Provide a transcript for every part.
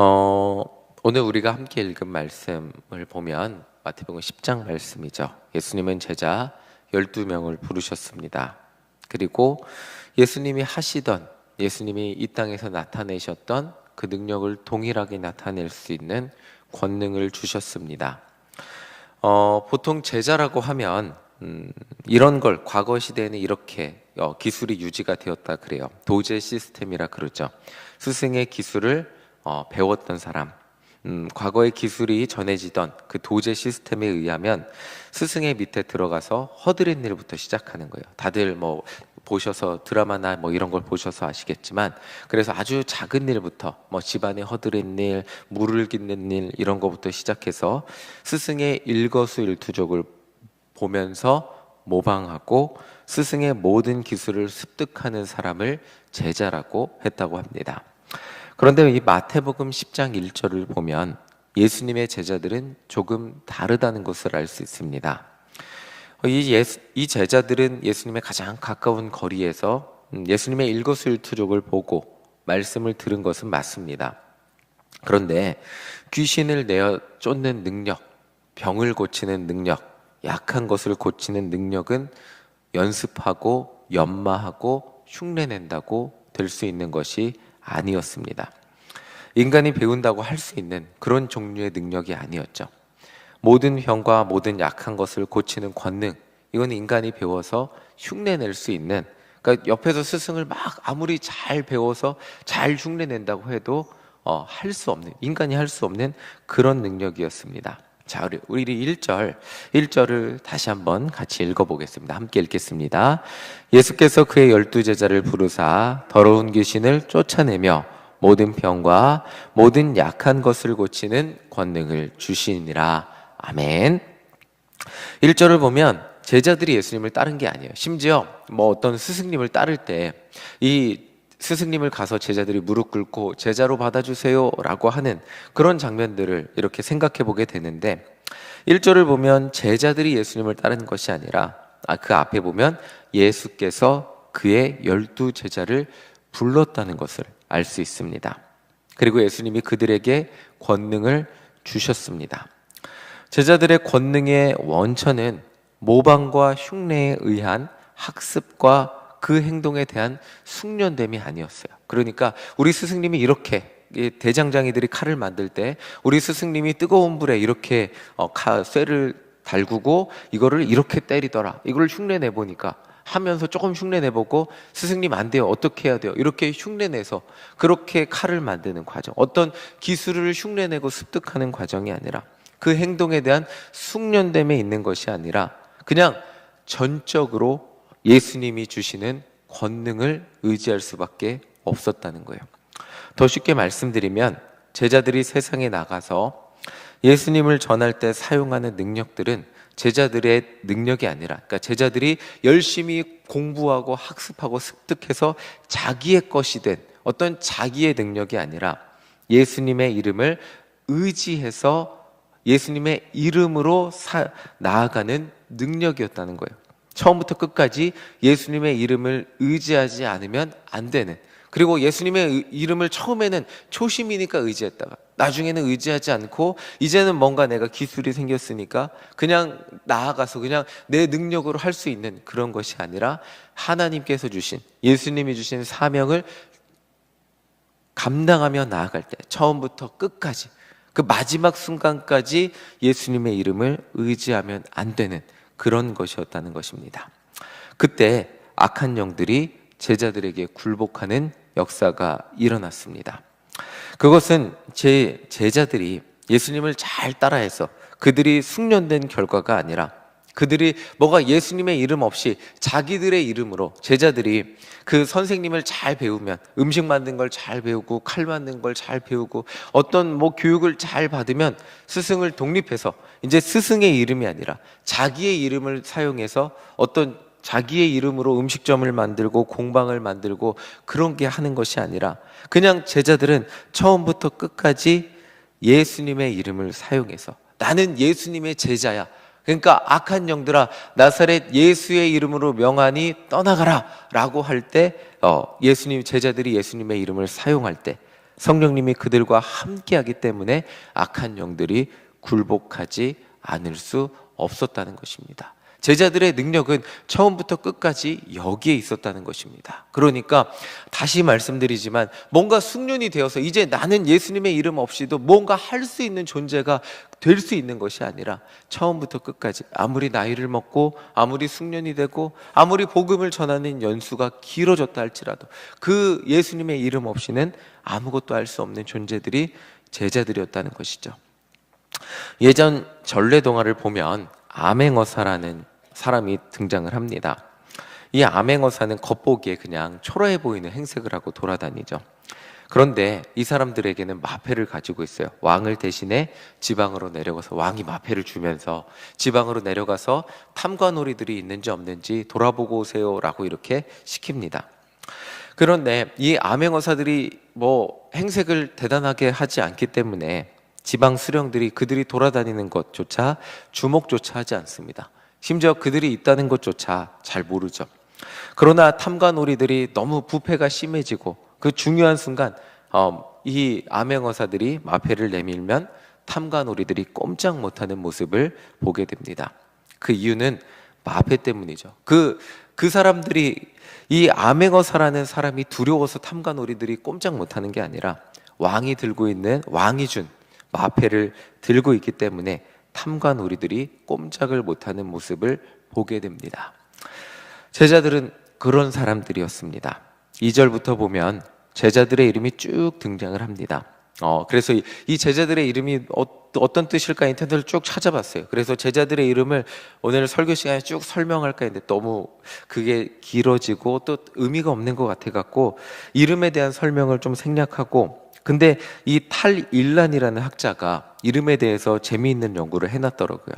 어, 오늘 우리가 함께 읽은 말씀을 보면 마태복음 10장 말씀이죠. 예수님은 제자 12명을 부르셨습니다. 그리고 예수님이 하시던 예수님이 이 땅에서 나타내셨던 그 능력을 동일하게 나타낼 수 있는 권능을 주셨습니다. 어, 보통 제자라고 하면 음, 이런 걸 과거 시대에는 이렇게 어, 기술이 유지가 되었다 그래요. 도제 시스템이라 그러죠. 스승의 기술을 어, 배웠던 사람, 음, 과거의 기술이 전해지던 그 도제 시스템에 의하면 스승의 밑에 들어가서 허드렛 일부터 시작하는 거예요. 다들 뭐 보셔서 드라마나 뭐 이런 걸 보셔서 아시겠지만 그래서 아주 작은 일부터 뭐 집안에 허드렛 일, 물을 깃는 일 이런 거부터 시작해서 스승의 일거수일투족을 보면서 모방하고 스승의 모든 기술을 습득하는 사람을 제자라고 했다고 합니다. 그런데 이 마태복음 10장 1절을 보면 예수님의 제자들은 조금 다르다는 것을 알 수 있습니다. 이, 예수, 이 제자들은 예수님의 가장 가까운 거리에서 음, 예수님의 일거수일투족을 보고 말씀을 들은 것은 맞습니다. 그런데 귀신을 내어 쫓는 능력, 병을 고치는 능력, 약한 것을 고치는 능력은 연습하고 연마하고 흉내낸다고 될 수 있는 것이 아니었습니다. 인간이 배운다고 할 수 있는 그런 종류의 능력이 아니었죠. 모든 병과 모든 약한 것을 고치는 권능, 이건 인간이 배워서 흉내낼 수 있는, 그러니까 옆에서 스승을 막 아무리 잘 배워서 잘 흉내낸다고 해도 어, 할 수 없는, 인간이 할 수 없는 그런 능력이었습니다. 자, 우리, 우리 1절, 1절을 다시 한번 같이 읽어보겠습니다. 함께 읽겠습니다. 예수께서 그의 열두 제자를 부르사 더러운 귀신을 쫓아내며 모든 병과 모든 약한 것을 고치는 권능을 주시니라. 아멘. 1절을 보면 제자들이 예수님을 따른 게 아니에요. 심지어 뭐 어떤 스승님을 따를 때 이 스승님을 가서 제자들이 무릎 꿇고 제자로 받아주세요라고 하는 그런 장면들을 이렇게 생각해 보게 되는데 1절을 보면 제자들이 예수님을 따른 것이 아니라 아, 그 앞에 보면 예수께서 그의 열두 제자를 불렀다는 것을 알 수 있습니다. 그리고 예수님이 그들에게 권능을 주셨습니다. 제자들의 권능의 원천은 모방과 흉내에 의한 학습과 그 행동에 대한 숙련됨이 아니었어요. 그러니까 우리 스승님이 이렇게 대장장이들이 칼을 만들 때 우리 스승님이 뜨거운 불에 이렇게 어, 칼, 쇠를 달구고 이거를 이렇게 때리더라. 이걸 흉내 내 보니까 하면서 조금 흉내 내보고 스승님 안 돼요. 어떻게 해야 돼요? 이렇게 흉내 내서 그렇게 칼을 만드는 과정. 어떤 기술을 흉내 내고 습득하는 과정이 아니라 그 행동에 대한 숙련됨에 있는 것이 아니라 그냥 전적으로 예수님이 주시는 권능을 의지할 수밖에 없었다는 거예요. 더 쉽게 말씀드리면 제자들이 세상에 나가서 예수님을 전할 때 사용하는 능력들은 제자들의 능력이 아니라, 그러니까 제자들이 열심히 공부하고 학습하고 습득해서 자기의 것이 된 어떤 자기의 능력이 아니라 예수님의 이름을 의지해서 예수님의 이름으로 사, 나아가는 능력이었다는 거예요. 처음부터 끝까지 예수님의 이름을 의지하지 않으면 안 되는. 그리고 예수님의 이름을 처음에는 초심이니까 의지했다가 나중에는 의지하지 않고 이제는 뭔가 내가 기술이 생겼으니까 그냥 나아가서 그냥 내 능력으로 할 수 있는 그런 것이 아니라 하나님께서 주신 예수님이 주신 사명을 감당하며 나아갈 때 처음부터 끝까지 그 마지막 순간까지 예수님의 이름을 의지하면 안 되는 그런 것이었다는 것입니다. 그때 악한 영들이 제자들에게 굴복하는 역사가 일어났습니다. 그것은 제 제자들이 예수님을 잘 따라해서 그들이 숙련된 결과가 아니라 그들이 뭐가 예수님의 이름 없이 자기들의 이름으로 제자들이 그 선생님을 잘 배우면 음식 만든 걸 잘 배우고 칼 만든 걸 잘 배우고 어떤 뭐 교육을 잘 받으면 스승을 독립해서 이제 스승의 이름이 아니라 자기의 이름을 사용해서 어떤 자기의 이름으로 음식점을 만들고 공방을 만들고 그런 게 하는 것이 아니라 그냥 제자들은 처음부터 끝까지 예수님의 이름을 사용해서 나는 예수님의 제자야. 그러니까 악한 영들아 나사렛 예수의 이름으로 명하니 떠나가라 라고 할때 어, 예수님 제자들이 예수님의 이름을 사용할 때 성령님이 그들과 함께하기 때문에 악한 영들이 굴복하지 않을 수 없었다는 것입니다. 제자들의 능력은 처음부터 끝까지 여기에 있었다는 것입니다. 그러니까 다시 말씀드리지만 뭔가 숙련이 되어서 이제 나는 예수님의 이름 없이도 뭔가 할 수 있는 존재가 될 수 있는 것이 아니라 처음부터 끝까지 아무리 나이를 먹고 아무리 숙련이 되고 아무리 복음을 전하는 연수가 길어졌다 할지라도 그 예수님의 이름 없이는 아무것도 할 수 없는 존재들이 제자들이었다는 것이죠. 예전 전래 동화를 보면 암행어사라는 사람이 등장을 합니다. 이 암행어사는 겉보기에 그냥 초라해 보이는 행색을 하고 돌아다니죠. 그런데 이 사람들에게는 마패를 가지고 있어요. 왕을 대신해 지방으로 내려가서 왕이 마패를 주면서 지방으로 내려가서 탐관오리들이 있는지 없는지 돌아보고 오세요라고 이렇게 시킵니다. 그런데 이 암행어사들이 뭐 행색을 대단하게 하지 않기 때문에 지방 수령들이 그들이 돌아다니는 것조차 주목조차 하지 않습니다. 심지어 그들이 있다는 것조차 잘 모르죠. 그러나 탐관오리들이 너무 부패가 심해지고 그 중요한 순간 어, 이 암행어사들이 마패를 내밀면 탐관오리들이 꼼짝 못하는 모습을 보게 됩니다. 그 이유는 마패 때문이죠. 그, 그 사람들이 이 암행어사라는 사람이 두려워서 탐관오리들이 꼼짝 못하는 게 아니라 왕이 들고 있는 왕이 준 마패를 들고 있기 때문에 탐관오리들이 꼼짝을 못하는 모습을 보게 됩니다. 제자들은 그런 사람들이었습니다. 2절부터 보면 제자들의 이름이 쭉 등장을 합니다. 어, 그래서 이, 이 제자들의 이름이 어, 어떤 뜻일까 인터넷을 쭉 찾아봤어요. 그래서 제자들의 이름을 오늘 설교 시간에 쭉 설명할까 했는데 너무 그게 길어지고 또 의미가 없는 것 같아 갖고 이름에 대한 설명을 좀 생략하고 근데 이 탈일란이라는 학자가 이름에 대해서 재미있는 연구를 해놨더라고요.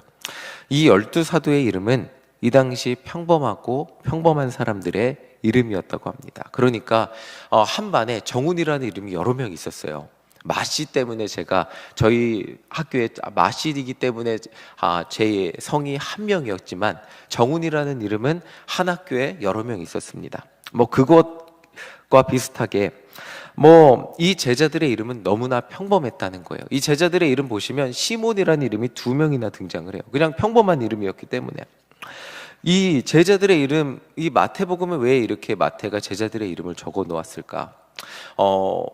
이 열두 사도의 이름은 이 당시 평범하고 평범한 사람들의 이름이었다고 합니다. 그러니까 어, 한 반에 정훈이라는 이름이 여러 명 있었어요. 마씨 때문에 제가 저희 학교에 마씨이기 때문에 아, 제 성이 한 명이었지만 정훈이라는 이름은 한 학교에 여러 명 있었습니다. 뭐 그것과 비슷하게 뭐 이 제자들의 이름은 너무나 평범했다는 거예요. 이 제자들의 이름 보시면 시몬이라는 이름이 두 명이나 등장을 해요. 그냥 평범한 이름이었기 때문에 이 제자들의 이름 이 마태복음은 왜 이렇게 마태가 제자들의 이름을 적어 놓았을까? 어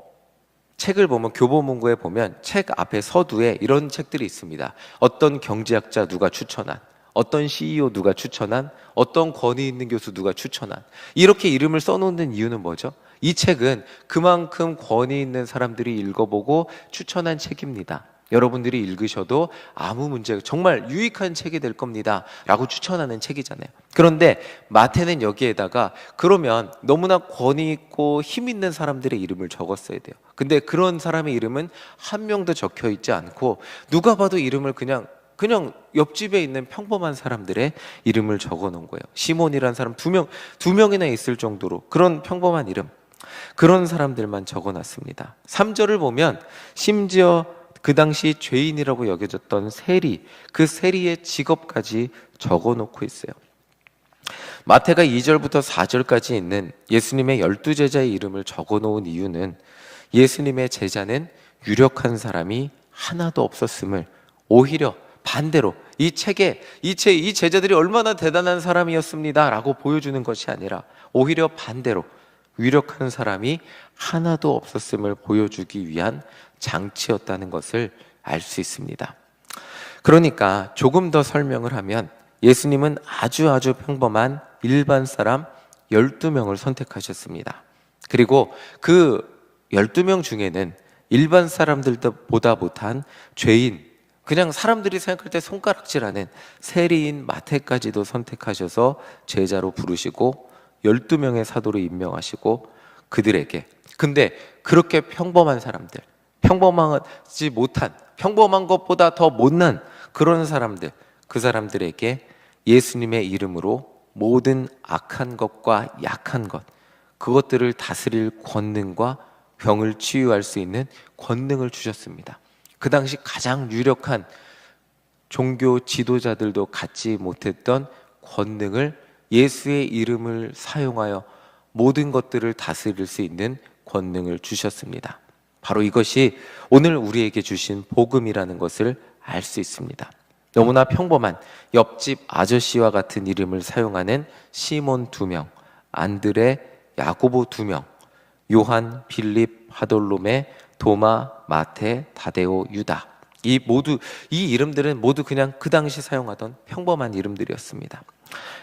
책을 보면 교보문고에 보면 책 앞에 서두에 이런 책들이 있습니다. 어떤 경제학자 누가 추천한 어떤 CEO 누가 추천한 어떤 권위 있는 교수 누가 추천한 이렇게 이름을 써놓는 이유는 뭐죠? 이 책은 그만큼 권위 있는 사람들이 읽어보고 추천한 책입니다. 여러분들이 읽으셔도 아무 문제 정말 유익한 책이 될 겁니다. 라고 추천하는 책이잖아요. 그런데 마태는 여기에다가 그러면 너무나 권위 있고 힘 있는 사람들의 이름을 적었어야 돼요. 근데 그런 사람의 이름은 한 명도 적혀 있지 않고 누가 봐도 이름을 그냥 그냥 옆집에 있는 평범한 사람들의 이름을 적어 놓은 거예요. 시몬이라는 사람 두 명, 두 명이나 있을 정도로 그런 평범한 이름. 그런 사람들만 적어 놨습니다. 3절을 보면 심지어 그 당시 죄인이라고 여겨졌던 세리, 그 세리의 직업까지 적어 놓고 있어요. 마태가 2절부터 4절까지 있는 예수님의 열두 제자의 이름을 적어 놓은 이유는 예수님의 제자는 유력한 사람이 하나도 없었음을 오히려 반대로 이 책에 이, 제자들이 얼마나 대단한 사람이었습니다라고 보여주는 것이 아니라 오히려 반대로 유력한 사람이 하나도 없었음을 보여주기 위한 장치였다는 것을 알 수 있습니다. 그러니까 조금 더 설명을 하면 예수님은 아주 아주 평범한 일반 사람 12명을 선택하셨습니다. 그리고 그 12명 중에는 일반 사람들보다 못한 죄인, 그냥 사람들이 생각할 때 손가락질하는 세리인 마태까지도 선택하셔서 제자로 부르시고 12명의 사도로 임명하시고 그들에게 근데 그렇게 평범한 사람들 평범하지 못한 평범한 것보다 더 못난 그런 사람들 그 사람들에게 예수님의 이름으로 모든 악한 것과 약한 것 그것들을 다스릴 권능과 병을 치유할 수 있는 권능을 주셨습니다. 그 당시 가장 유력한 종교 지도자들도 갖지 못했던 권능을 예수의 이름을 사용하여 모든 것들을 다스릴 수 있는 권능을 주셨습니다. 바로 이것이 오늘 우리에게 주신 복음이라는 것을 알 수 있습니다. 너무나 평범한 옆집 아저씨와 같은 이름을 사용하는 시몬 두 명, 안드레, 야고보 두 명, 요한, 빌립, 하돌롬의 도마, 마테, 다데오, 유다. 이 모두 이 이름들은 모두 그냥 그 당시 사용하던 평범한 이름들이었습니다.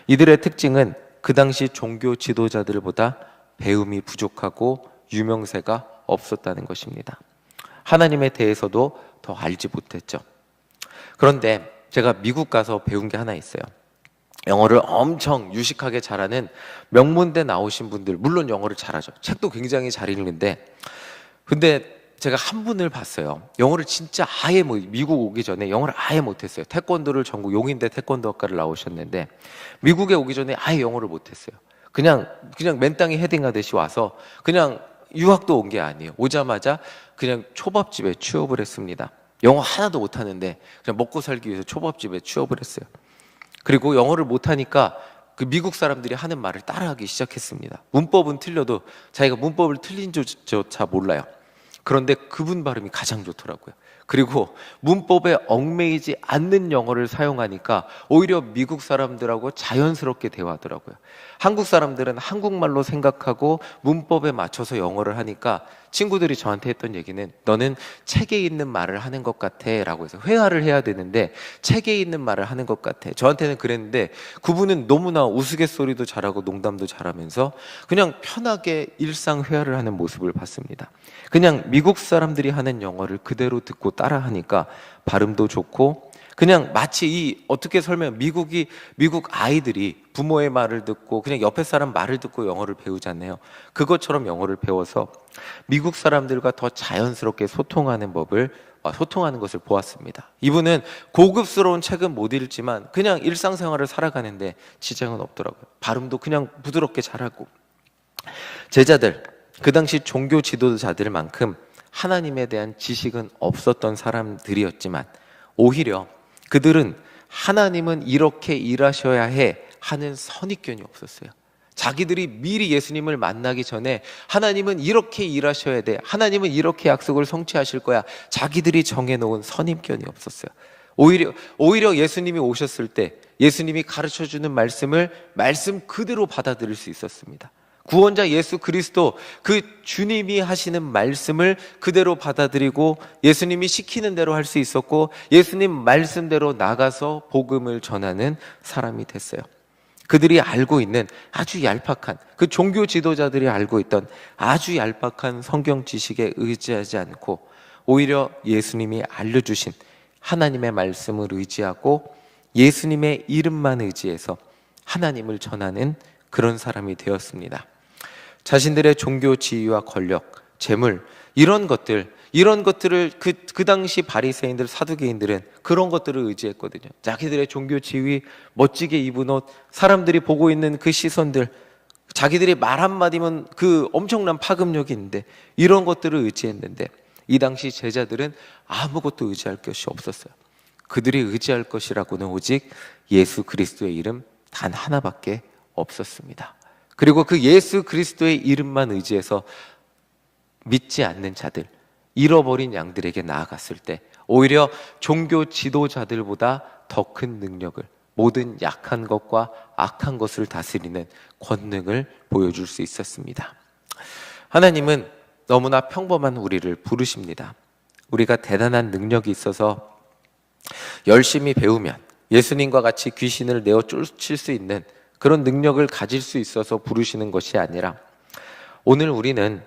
이들의 특징은 그 당시 종교 지도자들보다 배움이 부족하고 유명세가 없었다는 것입니다. 하나님에 대해서도 더 알지 못했죠. 그런데 제가 미국 가서 배운 게 하나 있어요. 영어를 엄청 유식하게 잘하는 명문대 나오신 분들, 물론 영어를 잘하죠. 책도 굉장히 잘 읽는데, 근데 제가 한 분을 봤어요. 영어를 진짜 아예 뭐 미국 오기 전에 영어를 아예 못했어요. 태권도를 전국 용인대 태권도학과를 나오셨는데 미국에 오기 전에 아예 영어를 못했어요. 그냥 그냥 맨땅에 헤딩하듯이 와서 그냥 유학도 온 게 아니에요. 오자마자 그냥 초밥집에 취업을 했습니다. 영어 하나도 못하는데 그냥 먹고 살기 위해서 초밥집에 취업을 했어요. 그리고 영어를 못하니까 그 미국 사람들이 하는 말을 따라하기 시작했습니다. 문법은 틀려도 자기가 문법을 틀린 조차 몰라요. 그런데 그분 발음이 가장 좋더라고요. 그리고 문법에 얽매이지 않는 영어를 사용하니까 오히려 미국 사람들하고 자연스럽게 대화하더라고요. 한국 사람들은 한국말로 생각하고 문법에 맞춰서 영어를 하니까 친구들이 저한테 했던 얘기는 너는 책에 있는 말을 하는 것 같아 라고 해서 회화를 해야 되는데 책에 있는 말을 하는 것 같아. 저한테는 그랬는데 그분은 너무나 우스갯소리도 잘하고 농담도 잘하면서 그냥 편하게 일상 회화를 하는 모습을 봤습니다. 그냥 미국 사람들이 하는 영어를 그대로 듣고 따라 하니까 발음도 좋고 그냥 마치 이 어떻게 설명 미국이 미국 아이들이 부모의 말을 듣고 그냥 옆에 사람 말을 듣고 영어를 배우잖아요. 그것처럼 영어를 배워서 미국 사람들과 더 자연스럽게 소통하는 법을 어, 소통하는 것을 보았습니다. 이분은 고급스러운 책은 못 읽지만 그냥 일상생활을 살아가는데 지장은 없더라고요. 발음도 그냥 부드럽게 잘하고 제자들 그 당시 종교 지도자들만큼 하나님에 대한 지식은 없었던 사람들이었지만 오히려 그들은 하나님은 이렇게 일하셔야 해 하는 선입견이 없었어요. 자기들이 미리 예수님을 만나기 전에 하나님은 이렇게 일하셔야 돼. 하나님은 이렇게 약속을 성취하실 거야. 자기들이 정해놓은 선입견이 없었어요. 오히려, 오히려 예수님이 오셨을 때 예수님이 가르쳐 주는 말씀을 말씀 그대로 받아들일 수 있었습니다. 구원자 예수 그리스도 그 주님이 하시는 말씀을 그대로 받아들이고 예수님이 시키는 대로 할 수 있었고 예수님 말씀대로 나가서 복음을 전하는 사람이 됐어요. 그들이 알고 있는 아주 얄팍한 그 종교 지도자들이 알고 있던 아주 얄팍한 성경 지식에 의지하지 않고 오히려 예수님이 알려주신 하나님의 말씀을 의지하고 예수님의 이름만 의지해서 하나님을 전하는 그런 사람이 되었습니다. 자신들의 종교 지위와 권력, 재물 이런 것들 이런 것들을 그, 그 당시 바리새인들 사두개인들은 그런 것들을 의지했거든요. 자기들의 종교 지위, 멋지게 입은 옷, 사람들이 보고 있는 그 시선들, 자기들이 말 한마디면 그 엄청난 파급력이 있는데 이런 것들을 의지했는데 이 당시 제자들은 아무것도 의지할 것이 없었어요. 그들이 의지할 것이라고는 오직 예수 그리스도의 이름 단 하나밖에 없었습니다. 그리고 그 예수 그리스도의 이름만 의지해서 믿지 않는 자들, 잃어버린 양들에게 나아갔을 때 오히려 종교 지도자들보다 더 큰 능력을 모든 약한 것과 악한 것을 다스리는 권능을 보여줄 수 있었습니다. 하나님은 너무나 평범한 우리를 부르십니다. 우리가 대단한 능력이 있어서 열심히 배우면 예수님과 같이 귀신을 내어 쫓을 수 있는 그런 능력을 가질 수 있어서 부르시는 것이 아니라 오늘 우리는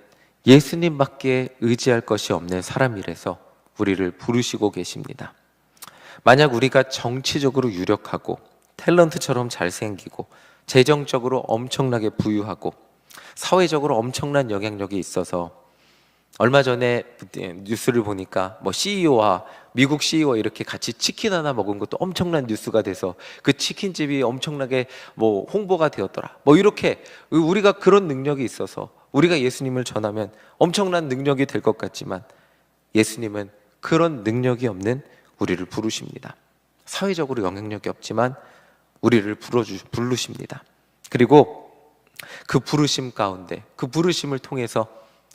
예수님밖에 의지할 것이 없는 사람이라서 우리를 부르시고 계십니다. 만약 우리가 정치적으로 유력하고 탤런트처럼 잘생기고 재정적으로 엄청나게 부유하고 사회적으로 엄청난 영향력이 있어서 얼마 전에 뉴스를 보니까 뭐 CEO와 미국 CEO와 이렇게 같이 치킨 하나 먹은 것도 엄청난 뉴스가 돼서 그 치킨집이 엄청나게 뭐 홍보가 되었더라. 뭐 이렇게 우리가 그런 능력이 있어서 우리가 예수님을 전하면 엄청난 능력이 될 것 같지만 예수님은 그런 능력이 없는 우리를 부르십니다. 사회적으로 영향력이 없지만 우리를 불러주, 부르십니다. 그리고 그 부르심 가운데 그 부르심을 통해서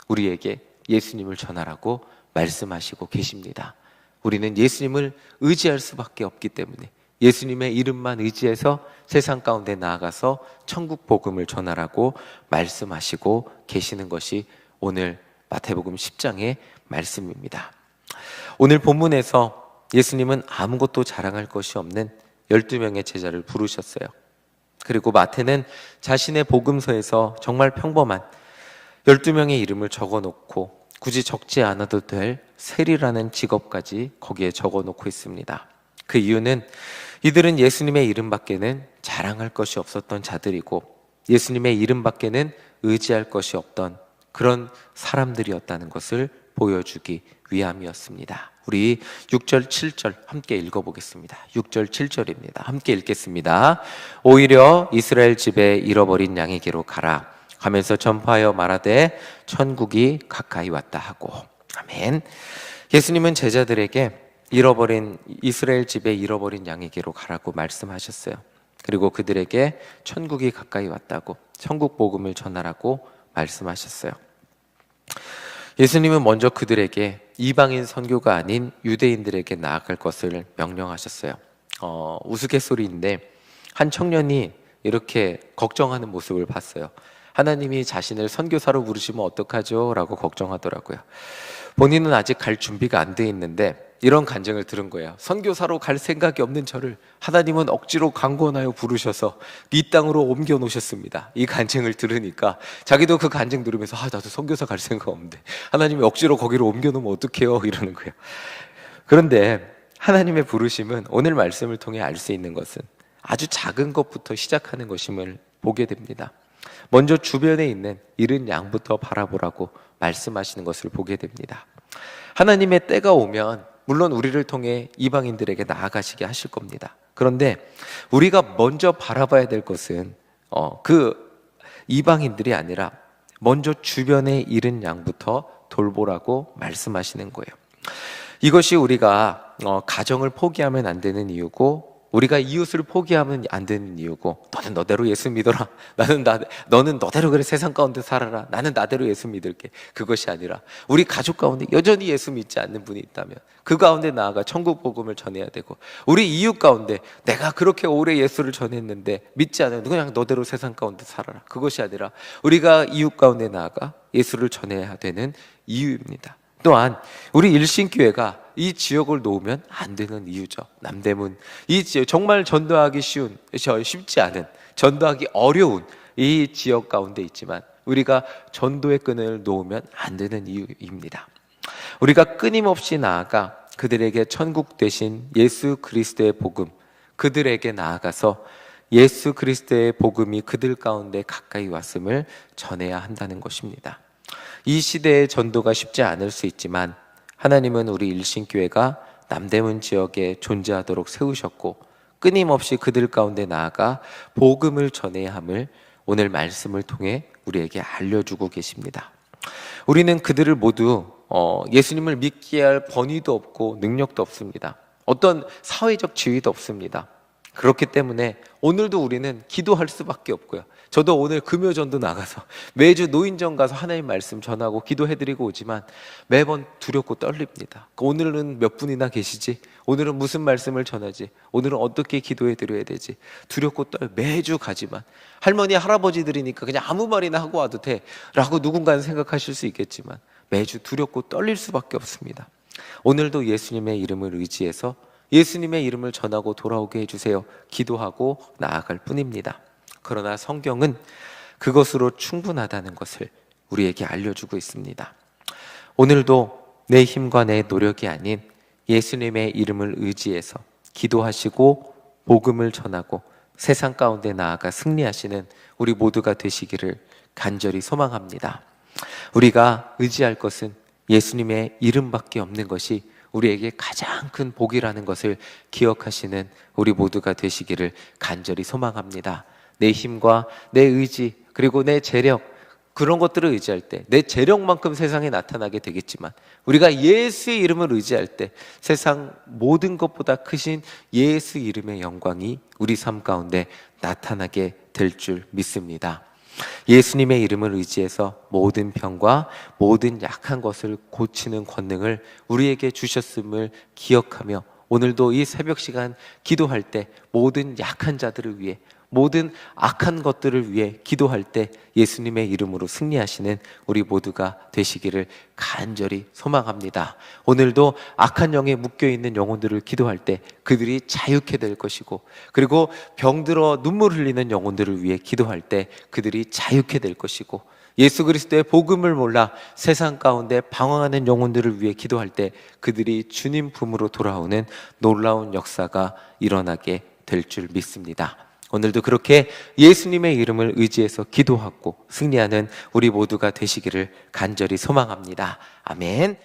우리에게 예수님을 전하라고 말씀하시고 계십니다. 우리는 예수님을 의지할 수밖에 없기 때문에 예수님의 이름만 의지해서 세상 가운데 나아가서 천국 복음을 전하라고 말씀하시고 계시는 것이 오늘 마태복음 10장의 말씀입니다. 오늘 본문에서 예수님은 아무것도 자랑할 것이 없는 12명의 제자를 부르셨어요. 그리고 마태는 자신의 복음서에서 정말 평범한 12명의 이름을 적어 놓고 굳이 적지 않아도 될 세리라는 직업까지 거기에 적어 놓고 있습니다. 그 이유는 이들은 예수님의 이름밖에는 자랑할 것이 없었던 자들이고 예수님의 이름밖에는 의지할 것이 없던 그런 사람들이었다는 것을 보여주기 위함이었습니다. 우리 6절, 7절 함께 읽어보겠습니다. 6절, 7절입니다. 함께 읽겠습니다. 오히려 이스라엘 집에 잃어버린 양에게로 가라. 가면서 전파하여 말하되 천국이 가까이 왔다 하고. 아멘. 예수님은 제자들에게 잃어버린 이스라엘 집에 잃어버린 양에게로 가라고 말씀하셨어요. 그리고 그들에게 천국이 가까이 왔다고 천국 복음을 전하라고 말씀하셨어요. 예수님은 먼저 그들에게 이방인 선교가 아닌 유대인들에게 나아갈 것을 명령하셨어요. 어, 우스갯소리인데 한 청년이 이렇게 걱정하는 모습을 봤어요. 하나님이 자신을 선교사로 부르시면 어떡하죠? 라고 걱정하더라고요. 본인은 아직 갈 준비가 안 돼 있는데 이런 간증을 들은 거예요. 선교사로 갈 생각이 없는 저를 하나님은 억지로 강권하여 부르셔서 이 땅으로 옮겨 놓으셨습니다. 이 간증을 들으니까 자기도 그 간증 들으면서 아 나도 선교사 갈 생각 없는데 하나님이 억지로 거기로 옮겨 놓으면 어떡해요? 이러는 거예요. 그런데 하나님의 부르심은 오늘 말씀을 통해 알 수 있는 것은 아주 작은 것부터 시작하는 것임을 보게 됩니다. 먼저 주변에 있는 이른 양부터 바라보라고 말씀하시는 것을 보게 됩니다. 하나님의 때가 오면 물론 우리를 통해 이방인들에게 나아가시게 하실 겁니다. 그런데 우리가 먼저 바라봐야 될 것은 어, 그 이방인들이 아니라 먼저 주변에 이른 양부터 돌보라고 말씀하시는 거예요. 이것이 우리가 어, 가정을 포기하면 안 되는 이유고 우리가 이웃을 포기하면 안 되는 이유고 너는 너대로 예수 믿어라. 나는 나 너는 너대로 그래 세상 가운데 살아라. 나는 나대로 예수 믿을게. 그것이 아니라 우리 가족 가운데 여전히 예수 믿지 않는 분이 있다면 그 가운데 나아가 천국 복음을 전해야 되고 우리 이웃 가운데 내가 그렇게 오래 예수를 전했는데 믿지 않으면 그냥 너대로 세상 가운데 살아라. 그것이 아니라 우리가 이웃 가운데 나아가 예수를 전해야 되는 이유입니다. 또한 우리 일신교회가 이 지역을 놓으면 안 되는 이유죠. 남대문 이 지역 정말 전도하기 쉬운 쉽지 않은 전도하기 어려운 이 지역 가운데 있지만 우리가 전도의 끈을 놓으면 안 되는 이유입니다. 우리가 끊임없이 나아가 그들에게 천국 대신 예수 그리스도의 복음 그들에게 나아가서 예수 그리스도의 복음이 그들 가운데 가까이 왔음을 전해야 한다는 것입니다. 이 시대의 전도가 쉽지 않을 수 있지만 하나님은 우리 일신교회가 남대문 지역에 존재하도록 세우셨고 끊임없이 그들 가운데 나아가 복음을 전해야 함을 오늘 말씀을 통해 우리에게 알려주고 계십니다. 우리는 그들을 모두 어, 예수님을 믿게 할 번위도 없고 능력도 없습니다. 어떤 사회적 지위도 없습니다. 그렇기 때문에 오늘도 우리는 기도할 수밖에 없고요. 저도 오늘 금요전도 나가서 매주 노인정 가서 하나님 말씀 전하고 기도해드리고 오지만 매번 두렵고 떨립니다. 오늘은 몇 분이나 계시지? 오늘은 무슨 말씀을 전하지? 오늘은 어떻게 기도해드려야 되지? 두렵고 떨 매주 가지만 할머니 할아버지들이니까 그냥 아무 말이나 하고 와도 돼라고 누군가는 생각하실 수 있겠지만 매주 두렵고 떨릴 수밖에 없습니다. 오늘도 예수님의 이름을 의지해서 예수님의 이름을 전하고 돌아오게 해주세요. 기도하고 나아갈 뿐입니다. 그러나 성경은 그것으로 충분하다는 것을 우리에게 알려주고 있습니다. 오늘도 내 힘과 내 노력이 아닌 예수님의 이름을 의지해서 기도하시고 복음을 전하고 세상 가운데 나아가 승리하시는 우리 모두가 되시기를 간절히 소망합니다. 우리가 의지할 것은 예수님의 이름밖에 없는 것이 우리에게 가장 큰 복이라는 것을 기억하시는 우리 모두가 되시기를 간절히 소망합니다. 내 힘과 내 의지 그리고 내 재력 그런 것들을 의지할 때 내 재력만큼 세상에 나타나게 되겠지만 우리가 예수의 이름을 의지할 때 세상 모든 것보다 크신 예수 이름의 영광이 우리 삶 가운데 나타나게 될 줄 믿습니다. 예수님의 이름을 의지해서 모든 병과 모든 약한 것을 고치는 권능을 우리에게 주셨음을 기억하며 오늘도 이 새벽 시간 기도할 때 모든 약한 자들을 위해 모든 악한 것들을 위해 기도할 때 예수님의 이름으로 승리하시는 우리 모두가 되시기를 간절히 소망합니다. 오늘도 악한 영에 묶여 있는 영혼들을 기도할 때 그들이 자유케 될 것이고 그리고 병들어 눈물 흘리는 영혼들을 위해 기도할 때 그들이 자유케 될 것이고 예수 그리스도의 복음을 몰라 세상 가운데 방황하는 영혼들을 위해 기도할 때 그들이 주님 품으로 돌아오는 놀라운 역사가 일어나게 될 줄 믿습니다. 오늘도 그렇게 예수님의 이름을 의지해서 기도하고 승리하는 우리 모두가 되시기를 간절히 소망합니다. 아멘.